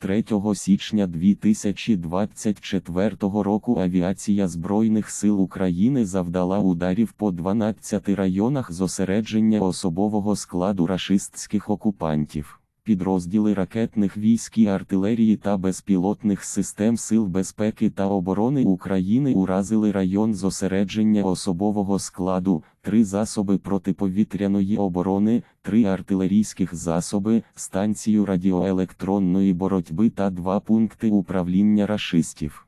3 січня 2024 року авіація Збройних сил України завдала ударів по 12 районах зосередження особового складу рашистських окупантів. Підрозділи ракетних військ і артилерії та безпілотних систем Сил безпеки та оборони України уразили район зосередження особового складу, три засоби протиповітряної оборони, три артилерійських засоби, станцію радіоелектронної боротьби та два пункти управління рашистів.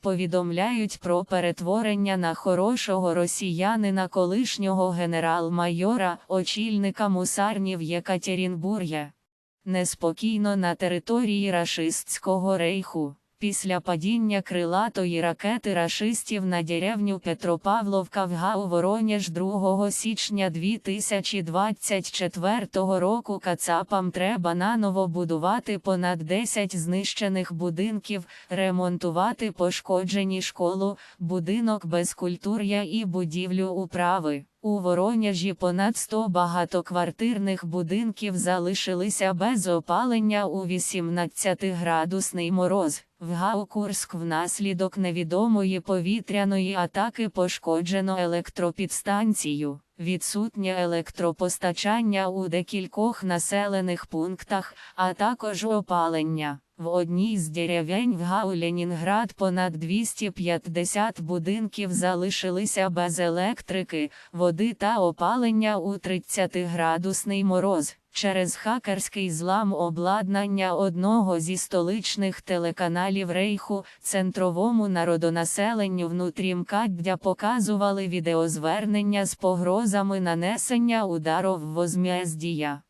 Повідомляють про перетворення на хорошого росіянина колишнього генерал-майора, очільника мусарнів Єкатерінбур'я. Неспокійно на території рашистського рейху. Після падіння крилатої ракети рашистів на деревню Петропавловка в ГАУ Воронеж 2 січня 2024 року Кацапам треба наново будувати понад 10 знищених будинків, ремонтувати пошкоджені школу, будинок безкультур'я і будівлю управи. У Воронежі понад 100 багатоквартирних будинків залишилися без опалення у 18-градусний мороз. В ГАУ Курськ внаслідок невідомої повітряної атаки пошкоджено електропідстанцію. Відсутнє електропостачання у декількох населених пунктах, а також опалення. В одній з деревень в ГАУ Ленінград понад 250 будинків залишилися без електрики, води та опалення у 30-градусний мороз. Через хакерський злам обладнання одного зі столичних телеканалів Рейху центровому народонаселенню внутрімкаддя показували відеозвернення з погрозами нанесення ударов возмездія.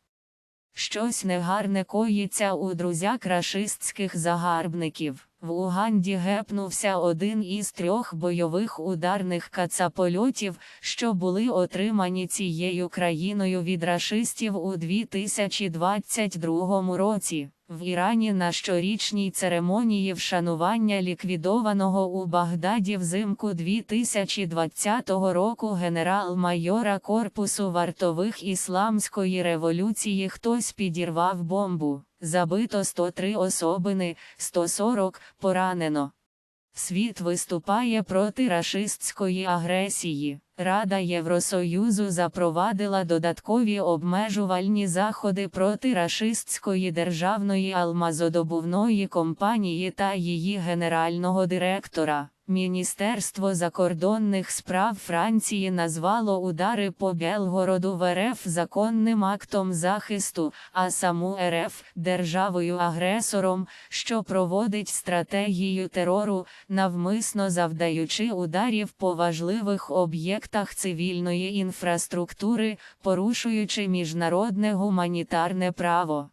Щось негарне коїться у друзяк рашистських загарбників. В Уганді гепнувся один із трьох бойових ударних кацапольотів, що були отримані цією країною від рашистів у 2022 році. В Ірані на щорічній церемонії вшанування ліквідованого у Багдаді взимку 2020 року генерал-майора Корпусу вартових Ісламської революції хтось підірвав бомбу. Забито 103 особини, 140 поранено. Світ виступає проти рашистської агресії. Рада Євросоюзу запровадила додаткові обмежувальні заходи проти рашистської державної алмазодобувної компанії та її генерального директора. Міністерство закордонних справ Франції назвало удари по Белгороду в РФ законним актом захисту, а саму РФ державою-агресором, що проводить стратегію терору, навмисно завдаючи ударів по важливих об'єктах цивільної інфраструктури, порушуючи міжнародне гуманітарне право.